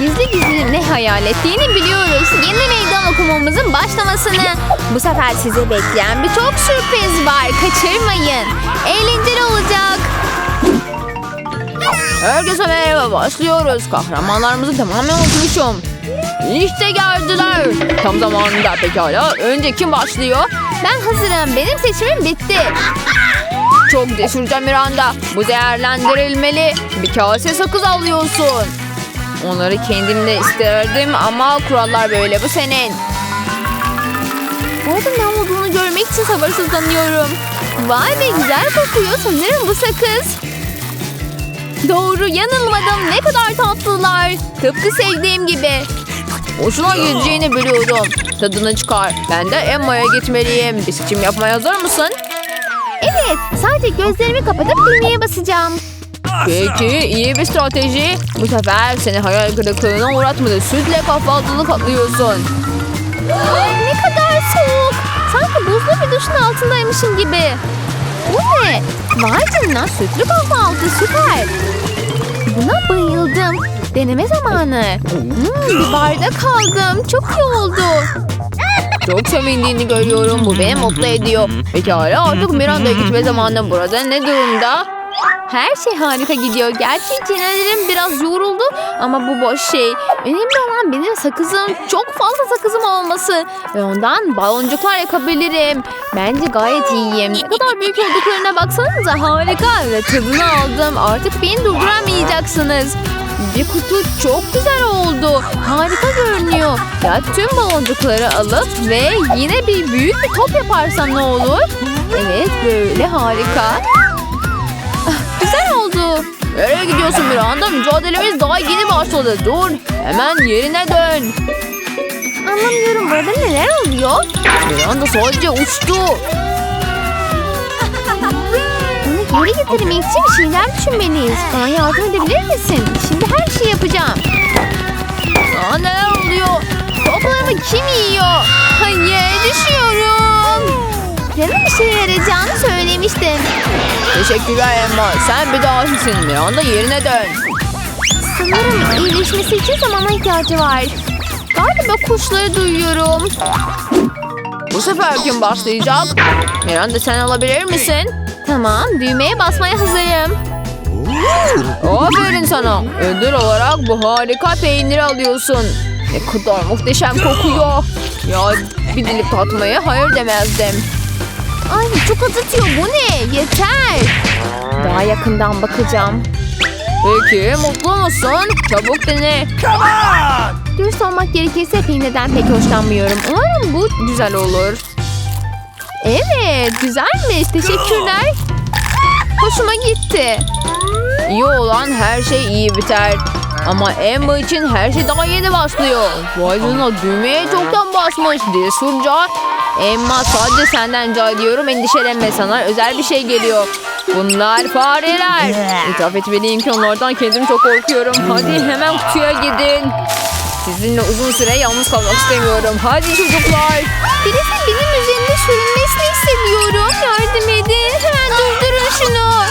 Gizli gizli ne hayal ettiğini biliyoruz. Yeni meydan okumamızın başlamasını. Bu sefer sizi bekleyen birçok sürpriz var. Kaçırmayın. Eğlenceli olacak. Herkese merhaba başlıyoruz. Kahramanlarımızı tamamen unutmuşum. İşte geldiler. Tam zamanında pekala. Önce kim başlıyor? Ben hazırım. Benim seçimim bitti. Çok cesurca Miranda. Bu değerlendirilmeli. Bir kase sakız alıyorsun. Onları kendim de isterdim ama kurallar böyle. Bu senin. Orada ne olduğunu görmek için sabırsızlanıyorum. Vay be güzel kokuyor. Sanırım bu sakız. Doğru yanılmadım. Ne kadar tatlılar. Tıpkı sevdiğim gibi. Hoşuna gideceğini biliyordum. Tadını çıkar. Ben de Emma'ya gitmeliyim. Bir seçim yapmaya hazır mısın? Evet. Sadece gözlerimi kapatıp düğmeye basacağım. Peki iyi bir strateji. Bu sefer seni hayal kırıklığına uğratmadı. Sütle kahvaltılık atlıyorsun. ne kadar soğuk. Sanki buzlu bir duşun altındaymışım gibi. Bu ne? Vay canına sütlü kahvaltı süper. Buna bayıldım. Deneme zamanı. Hmm, bir bardak aldım. Çok iyi oldu. Çok sevindiğini görüyorum. Bu beni mutlu ediyor. Pekala artık Miranda'ya gitme zamanı burada. Ne durumda? Her şey harika gidiyor. Gerçi çenelerim biraz yoruldu ama bu boş şey. Önemli olan benim sakızım çok fazla sakızım olması. Ve ondan baloncuklar yakabilirim. Bence gayet iyiyim. Ne kadar büyük olduklarına baksanıza harika. Ve tadını aldım. Artık beni durduramayacaksınız. Bir kutu çok güzel oldu. Harika görünüyor. Ya tüm baloncukları alıp ve yine bir büyük bir top yaparsam ne olur? Evet böyle harika. Oldu. Nereye gidiyorsun bir anda? Mücadelemiz daha yeni başladı. Dur. Hemen yerine dön. Anlamıyorum burada neler oluyor? Bir anda sadece uçtu. Onu geri getirmek için bir şeyler düşünmeliyiz. Bana yardım edebilir misin? Şimdi her şeyi yapacağım. Aa, neler oluyor? Toplarımı kim yiyor? Hayır düşüyorum. Canım bir şey yarayacağını söylemiştim. Teşekkürler Emma. Sen bir dahisin. Bir anda yerine dön. Sanırım iyileşmesi için zamana ihtiyacı var. Galiba kuşları duyuyorum. Bu sefer kim başlayacak? Miranda sen alabilir misin? Tamam, düğmeye basmaya hazırım. Aferin sana. Ödül olarak bu harika peyniri alıyorsun. Ne kadar muhteşem kokuyor. Ya bir dilim tatmaya hayır demezdim. Ay çok acıtıyor bu ne? Yeter. Daha yakından bakacağım. Peki mutlu musun? Çabuk dene. Dürüst olmak gerekirse peynirden pek hoşlanmıyorum. Umarım bu güzel olur. Evet güzelmiş. Teşekkürler. Hoşuma gitti. İyi olan her şey iyi biter. Ama Emma için her şey daha yeni başlıyor. Vay canına düğmeye çoktan basmış. Cesurca. Emma sadece senden rica ediyorum endişelenme sana özel bir şey geliyor. Bunlar fareler. İtiraf etmeliyim ki onlardan kendim çok korkuyorum. Hadi hemen kutuya gidin. Sizinle uzun süre yalnız kalmak istemiyorum. Hadi çocuklar. Birisi benim üzerinde sürünmesini hissediyorum. Yardım edin. Hemen durdurun şunu.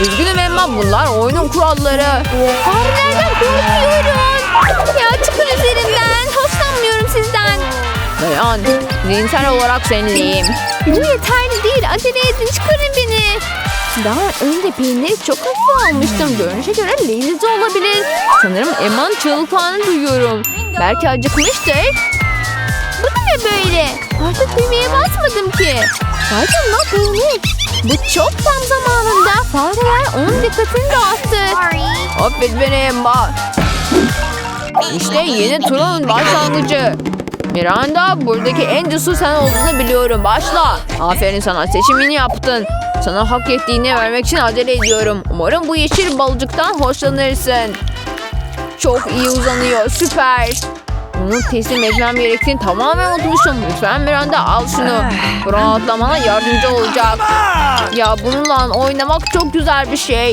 Üzgünüm Emma bunlar oyunun kuralları. Farelerden korkuyorum. Ya çıkın üzerimden. Hoşlanmıyorum sizden. Dayan. Zihinsel olarak seninleyim. Bu yeterli değil. Acele edin. Çıkarın beni. Daha önce peyniri çok hafif almıştım. Görünüşe göre lezzetli olabilir. Sanırım Emma'nın çığlıklarını duyuyorum. Belki acıkmıştır. Bu ne böyle? Artık düğmeye basmadım ki. Vay canına peynir. Bu çok tam zamanında. Fareler onun dikkatini dağıttı. Affet beni Emma. İşte yeni turun başlangıcı. Miranda buradaki en cesur sen olduğunu biliyorum. Başla. Aferin sana seçimini yaptın. Sana hak ettiğini vermek için acele ediyorum. Umarım bu yeşil balıcıktan hoşlanırsın. Çok iyi uzanıyor. Süper. Bunu teslim etmem gerektiğini tamamen unutmuşum. Lütfen Miranda al şunu. Bu rahatlamana yardımcı olacak. Ya bununla oynamak çok güzel bir şey.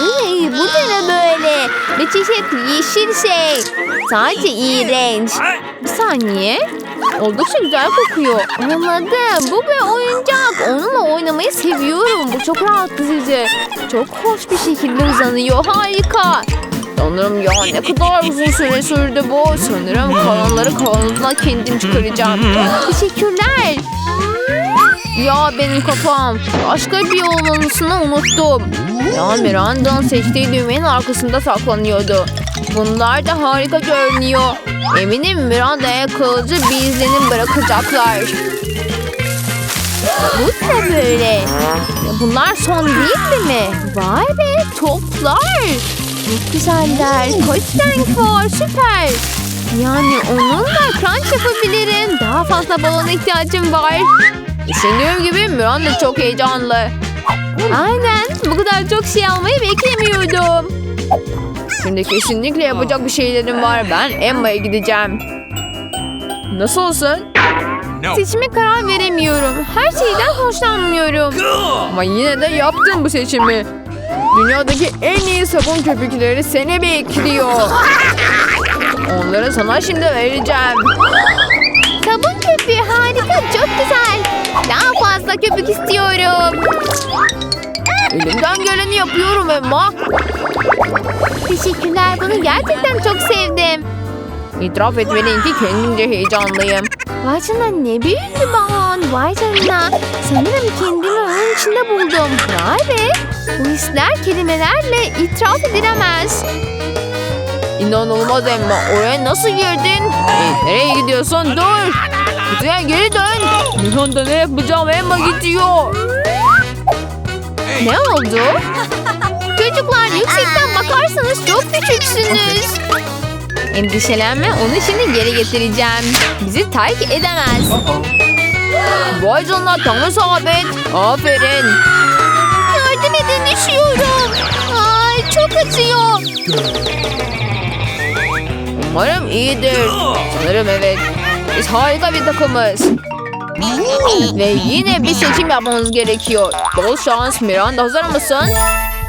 Iy, bu da ne böyle? Bir çeşit yeşil şey. Sadece iğrenç. Bir saniye. Oldukça güzel kokuyor. Anladım. Bu bir oyuncak. Onunla oynamayı seviyorum. Bu çok rahatlatıcı. Çok hoş bir şekilde uzanıyor. Harika. Sanırım ya ne kadar uzun süre sürdü bu. Sanırım kalanları kavanozdan kendim çıkaracağım. Teşekkürler. Ya benim kafam. Başka bir yol unuttum. Ya Miranda'nın seçtiği düğmenin arkasında saklanıyordu. Bunlar da harika görünüyor. Eminim Miranda'ya kalıcı bir izlenim bırakacaklar. Bu ne böyle? Bunlar son değil mi? Vay be toplar. Çok güzeller. Kaç renk var süper. Yani onunla crunch yapabilirim. Daha fazla balona ihtiyacım var. Düşündüğüm gibi Miranda çok heyecanlı. Aynen bu kadar çok şey almayı beklemiyordum. Şimdi kesinlikle yapacak bir şeylerim var. Ben Emma'ya gideceğim. Nasıl olsun? Seçime karar veremiyorum. Her şeyden hoşlanmıyorum. Ama yine de yaptım bu seçimi. Dünyadaki en iyi sabun köpükleri seni bekliyor. Onları sana şimdi vereceğim. Sabun köpüğü harika, çok güzel. Daha fazla köpük istiyorum. Elimden geleni yapıyorum Emma. Teşekkürler, bunu gerçekten çok sevdim. İtiraf etmeliyim ki kendimce heyecanlıyım. Vay canına ne büyük bir balon. Vay canına. Sanırım kendimi onun içinde buldum. Vay be. Bu hisler kelimelerle itiraf edilemez. İnanılmaz Emma. Oraya nasıl girdin? Hey, nereye gidiyorsun? Dur. Kutuya geri dön. Miranda ne yapacağım? Emma gidiyor. Ne oldu? Çocuklar yüksekten bakarsanız çok küçüksünüz. Endişelenme onu şimdi geri getireceğim. Bizi terk edemez. Vay canına tam isabet. Aferin. Yardım edin düşüyorum. Ay çok acıyor. Umarım iyidir. Sanırım evet. Biz harika bir takımız. Ve yine bir seçim yapmamız gerekiyor. Bol şans Miranda hazır mısın?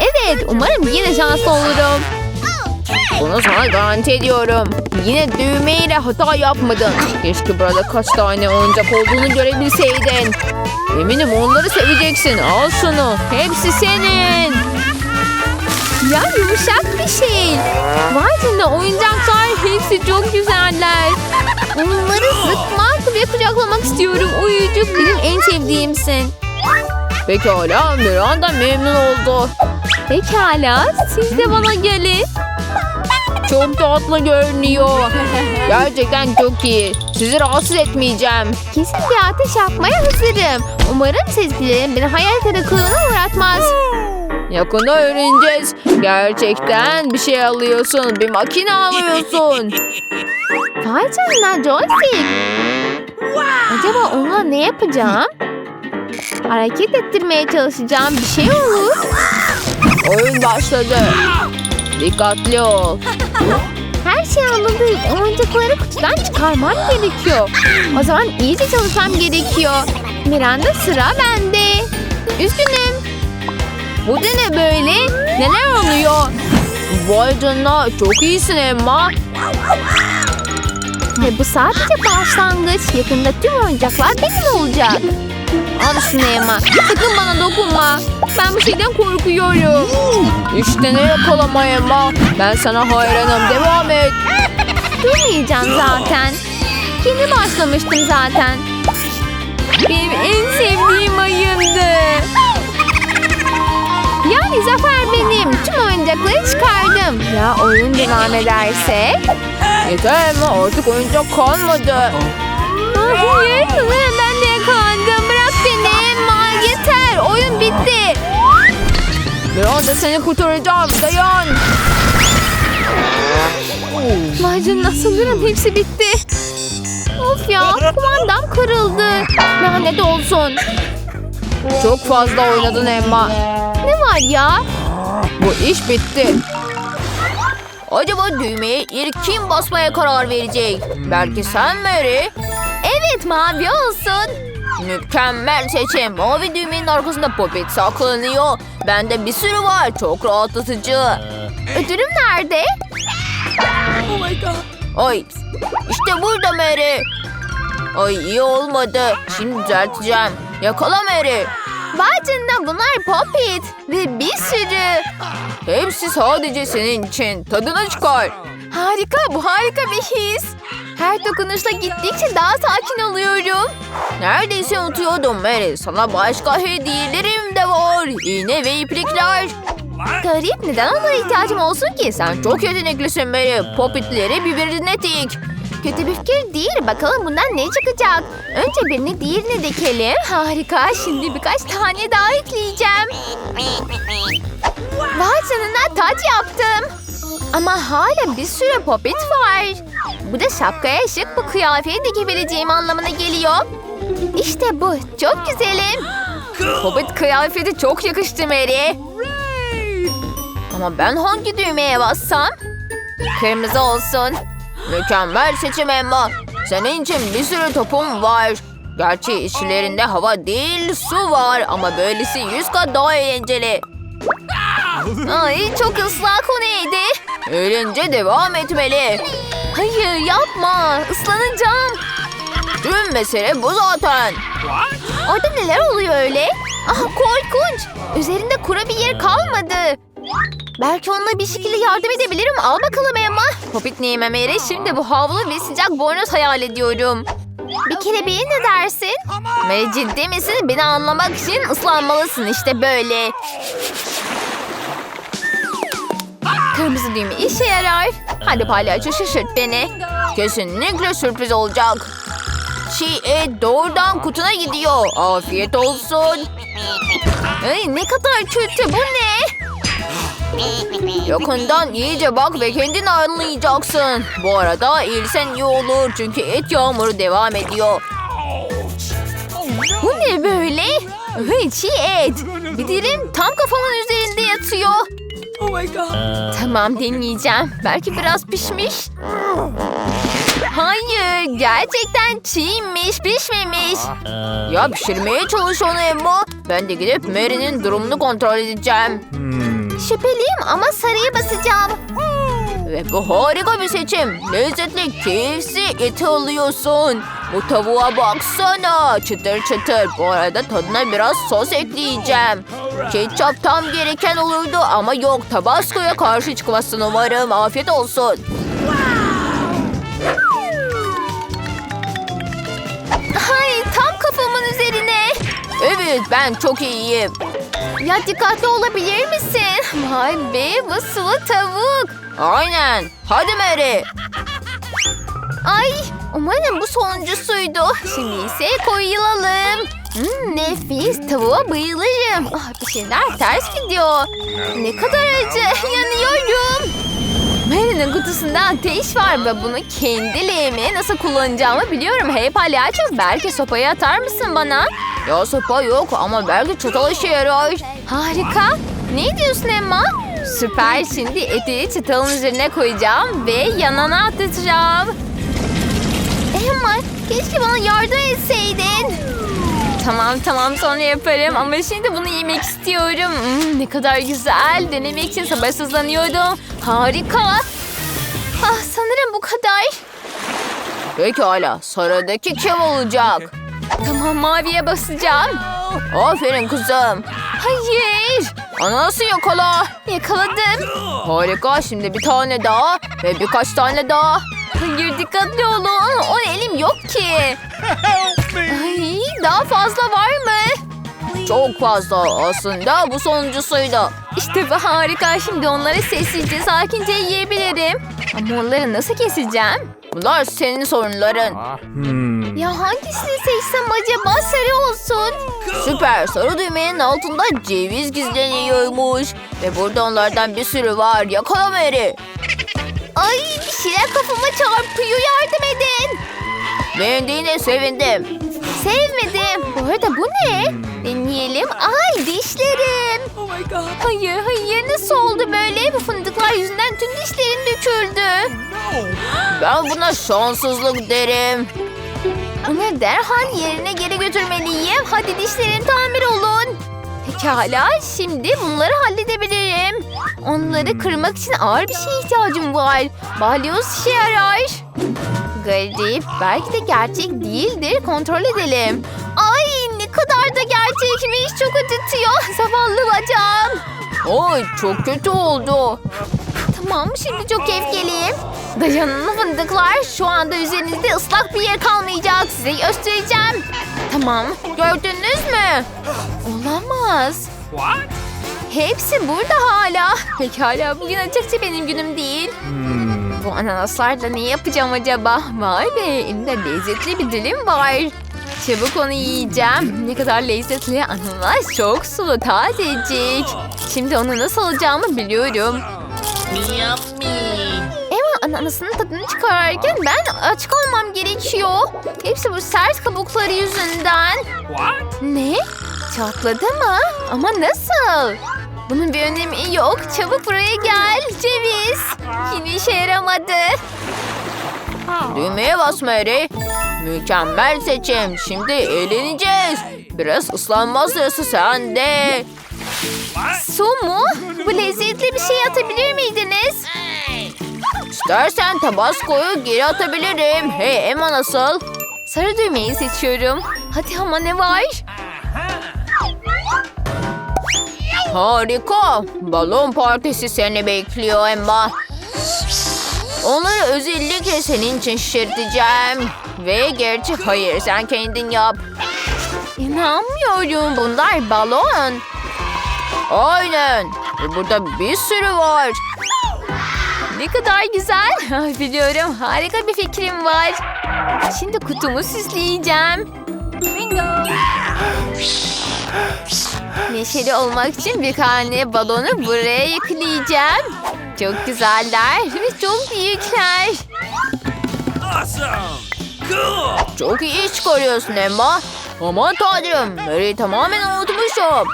Evet umarım yine şanslı olurum. Bunu sana garanti ediyorum. Yine düğmeyle hata yapmadın. Keşke burada kaç tane oyuncak olduğunu görebilseydin. Eminim onları seveceksin. Al şunu. Hepsi senin. Ya yumuşak bir şey. Vay canına oyuncaklar hepsi çok güzeller. Onları sıkmak ve kucaklamak istiyorum. Uyucuk benim en sevdiğimsin. Pekala Miranda memnun oldu. Pekala siz de bana gelin. Çok tatlı görünüyor. Gerçekten çok iyi. Sizi rahatsız etmeyeceğim. Kesin bir ateş yapmaya hazırım. Umarım sezgilerim beni hayal kırıklığına uğratmaz. Yakında öğreneceğiz. Gerçekten bir şey alıyorsun. Bir makine alıyorsun. Vay canına joystick. Acaba onunla ne yapacağım? Hareket ettirmeye çalışacağım. Bir şey olur. Oyun başladı. Dikkatli ol. Her şeyi anladım. Oyuncakları kutudan çıkarmam gerekiyor. O zaman iyice çalışmam gerekiyor. Miranda sıra bende. Üzgünüm. Bu da ne böyle? Neler oluyor? Vay canına çok iyisin Emma. Ve bu sadece başlangıç. Yakında tüm oyuncaklar benim olacak. Al şunu Emma. Sakın bana dokunma. Ben bu şeyden korkuyorum. İşte ne yakalama Emma. Ben sana hayranım. Devam et. Durmayacağım zaten. Kendi başlamıştım zaten. Benim en sevdiğim ayımdı. Yani zafer benim. Tüm oyuncakları çıkardım. Ya oyun devam ederse? Yeter mi? Artık oyuncak kalmadı. Hayır, sanırım ben Miranda seni kurtaracağım. Dayan. Vay canına sanırım hepsi bitti. Of ya kumandam kırıldı. Lanet olsun. Çok fazla oynadın Emma. Ne var ya? Bu iş bitti. Acaba düğmeye ilk kim basmaya karar verecek? Belki sen Mary? Evet mavi olsun. Mükemmel seçim. Mavi düğmenin arkasında popet saklanıyor. Bende bir sürü var. Çok rahatlatıcı. Ödülüm nerede? Ay işte burada Mary. Ay iyi olmadı. Şimdi düzelteceğim. Yakala Mary. Canına bunlar popit ve bir sürü. Hepsi sadece senin için. Tadını çıkar. Harika bu harika bir his. Her dokunuşla gittikçe daha sakin oluyorum. Neredeyse unutuyordum Mary. Sana başka hediyelerim de var. İğne ve iplikler. Garip neden onlara ihtiyacım olsun ki? Sen çok yeteneklisin Mary. Popitleri birbirine dik. Kötü bir fikir değil. Bakalım bundan ne çıkacak? Önce birini diğerine dikelim. Harika. Şimdi birkaç tane daha ekleyeceğim. Vay canına taç yaptım. Ama hala bir sürü popit var. Bu da şapkaya şık bu kıyafeti dikebileceğim anlamına geliyor. İşte bu. Çok güzelim. Popit kıyafeti çok yakıştı Mary. Ama ben hangi düğmeye bassam? Kırmızı olsun. Mükemmel seçim Emma. Senin için bir sürü topum var. Gerçi içlerinde hava değil su var ama böylesi yüz kat daha eğlenceli. Ay çok ıslak o neydi? Eğlence devam etmeli. Hayır yapma. Islanacağım. Tüm mesele bu zaten. Orada neler oluyor öyle? Ah korkunç. Üzerinde kuru bir yer kalmadı. Belki onunla bir şekilde yardım edebilirim. Al bakalım Emma. Popit Nimemer'e şimdi bu havlu ve sıcak bornoz hayal ediyorum. Bir kelebeğe ne dersin? Ve ciddi misin? Beni anlamak için ıslanmalısın işte böyle. Kırmızı düğme işe yarar. Hadi palyaço şaşırt beni. Kesinlikle sürpriz olacak. Çiğ et doğrudan kutuna gidiyor. Afiyet olsun. Ay, ne kadar kötü bu ne? Yakından iyice bak ve kendin anlayacaksın. Bu arada eğilsen iyi olur çünkü et yağmuru devam ediyor. Bu ne böyle? Çiğ et. Bir dilim tam kafamın üzerinde yatıyor. Tamam deneyeceğim. Belki biraz pişmiş. Hayır gerçekten çiğmiş pişmemiş. Ya pişirmeye çalış onu Emma. Ben de gidip Mary'nin durumunu kontrol edeceğim. Şüpheliyim ama sarıya basacağım. Ve bu harika bir seçim. Lezzetli KFC eti alıyorsun. Bu tavuğa baksana. Çıtır çıtır. Bu arada tadına biraz sos ekleyeceğim. Ketçap tam gereken olurdu ama yok. Tabasco'ya karşı çıkmasın umarım. Afiyet olsun. Ay tam kafamın üzerine. Evet ben çok iyiyim. Ya dikkatli olabilir misin? Vay be bu sıvı tavuk. Aynen. Hadi Mary. Ay umarım bu sonuncusuydu. Şimdi ise koyulalım. Hmm, nefis tavuğa bayılırım. Ah, bir şeyler ters gidiyor. Ne kadar acı yanıyorum. Mary'nin kutusunda ateş var ve bunu kendi leğime nasıl kullanacağımı biliyorum. Hey palyaço belki sopayı atar mısın bana? Ya sopa yok ama belki çatal işe yarar. Harika. Ne diyorsun Emma? Süper. Şimdi eti çıtalın üzerine koyacağım ve yanına atacağım. Emma keşke bana yardım etseydin. Tamam tamam sonra yaparım ama şimdi bunu yemek istiyorum. Hmm, ne kadar güzel. Denemek için sabırsızlanıyordum. Harika. Ah sanırım bu kadar. Pekala. Sıradaki kim olacak? Tamam maviye basacağım. Aferin kızım. Hayır. Anası yakala. Yakaladım. Harika şimdi bir tane daha ve birkaç tane daha. Hayır dikkatli olun. O elim yok ki. Ay, daha fazla var mı? Çok fazla aslında bu sonuncusuydu. İşte bu harika. Şimdi onları sessizce sakince yiyebilirim. Ama onları nasıl keseceğim? Bunlar senin sorunların. Ya hangisini seçsem acaba sarı olsun? Süper sarı düğmenin altında ceviz gizleniyormuş. Ve burada onlardan bir sürü var. Yakala Mary. Ay bir şeyler kafama çarpıyor. Yardım edin. Beğendiğine sevindim. Sevmedim. Bu arada bu ne? Deneyelim. Ay dişlerim. Hayır hayır nasıl oldu böyle? Bu fındıklar yüzünden tüm dişlerim döküldü. Ben buna şanssızlık derim. Bunu derhal yerine geri götürmeliyim. Hadi dişlerim tamir olun. Pekala şimdi bunları halledebilirim. Onları kırmak için ağır bir şeye ihtiyacım var. Balyoz işe yarar. Garip. Belki de gerçek değildir. Kontrol edelim. Ay ne kadar da gerçek. çekmiş çok acıtıyor. Zavallı bacağım. Oy çok kötü oldu. Tamam şimdi çok öfkeliyim. Dayanın fındıklar. Şu anda üzerinizde ıslak bir yer kalmayacak. Size göstereceğim. Tamam. Gördünüz mü? Olamaz. Hepsi burada hala. Pekala bugün açıkça benim günüm değil. Bu ananaslarla ne yapacağım acaba? Vay be elimde lezzetli bir dilim var. Çabuk onu yiyeceğim. Ne kadar lezzetli ananas çok sulu tazecik. Şimdi onu nasıl alacağımı biliyorum. Ama ananasının tadını çıkarırken ben aç kalmam gerekiyor. Hepsi bu sert kabukları yüzünden. Ne? Çatladı mı? Ama nasıl? Bunun bir önemi yok. Çabuk buraya gel. Ceviz. Yine işe yaramadı. Düğmeye bas Mary. Mükemmel seçim. Şimdi eğleneceğiz. Biraz ıslanma sırası sende. Su mu? Bu lezzetli bir şey atabilir miydiniz? İstersen tabascoyu geri atabilirim. Hey Emma nasıl? Sarı düğmeyi seçiyorum. Hadi ama ne var? Harika. Balon partisi seni bekliyor Emma. Onları özellikle senin için şişirteceğim. Ve gerçi hayır sen kendin yap. İnanmıyorum. Bunlar balon. Aynen. Ve burada bir sürü var. Ne kadar güzel. Ay, Biliyorum harika bir fikrim var. Şimdi kutumu süsleyeceğim. Bingo. Neşeli olmak için bir tane balonu buraya yükleyeceğim. Çok güzeller ve çok büyükler. Awesome! Cool! Çok iyi iş çıkarıyorsun Emma. Aman tanrım. Mary'i tamamen unutmuşum.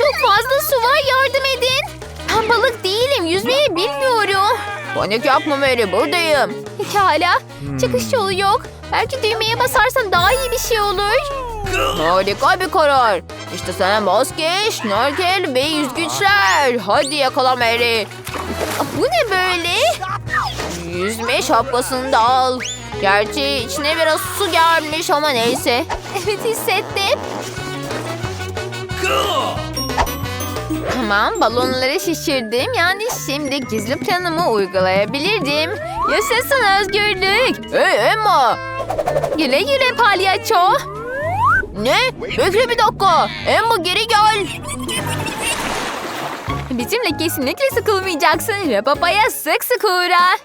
Çok fazla su var yardım edin. Ben balık değilim yüzmeyi bilmiyorum. Panik yapma Mary buradayım. Pekala çıkış yolu yok. Belki düğmeye basarsan daha iyi bir şey olur. Harika bir karar. İşte sana maske, şnorkel ve yüzgüçler. Hadi yakala Mary. Bu ne böyle? Yüzme şapkasını da al. Gerçi içine biraz su gelmiş ama neyse. Evet hissettim. Cool! Tamam balonları şişirdim. Yani şimdi gizli planımı uygulayabilirdim. Yaşasın özgürlük. Hey Emma. Güle güle palyaço. Ne? Bekle bir dakika. Emma geri gel. Bizimle kesinlikle sıkılmayacaksın ve babaya sık sık uğra.